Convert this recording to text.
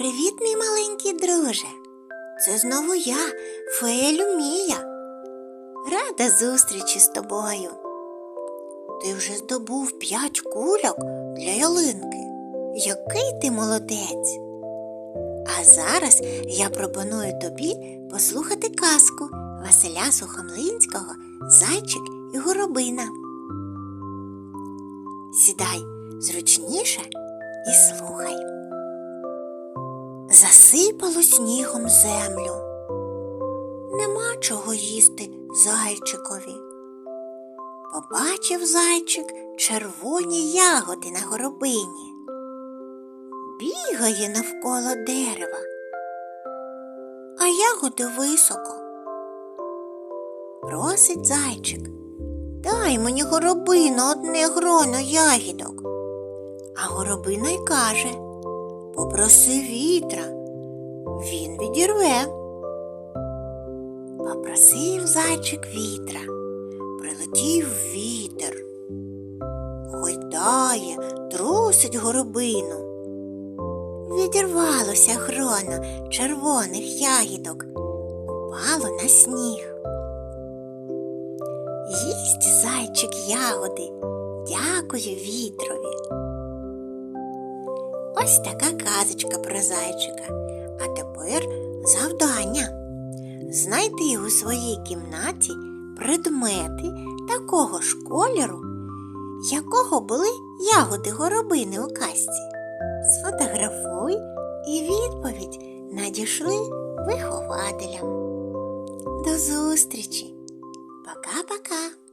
Привіт, мій маленький друже. Це знову я, фея Люмія. Рада зустрічі з тобою. Ти вже здобув п'ять кульок для ялинки. Який ти молодець. А зараз я пропоную тобі послухати казку Василя Сухомлинського Зайчик і горобина. Сідай зручніше і слухай. Засипало снігом землю. Нема чого їсти зайчикові. Побачив зайчик червоні ягоди на горобині. Бігає навколо дерева, а ягоди високо. Просить зайчик, дай мені горобину одне гроно ягідок. А горобина й каже Попроси вітра, він відірве. Попросив зайчик вітра, прилетів вітер, гойдає, трусить горобину. Відірвалося гроно червоних ягідок, упало на сніг. Їсть зайчик ягоди, дякує вітрові. Ось така казочка про зайчика. А тепер завдання. Знайди у своїй кімнаті предмети такого ж кольору, якого були ягоди горобини у казці. Сфотографуй і відповідь надішли вихователям. До зустрічі! Пока-пока!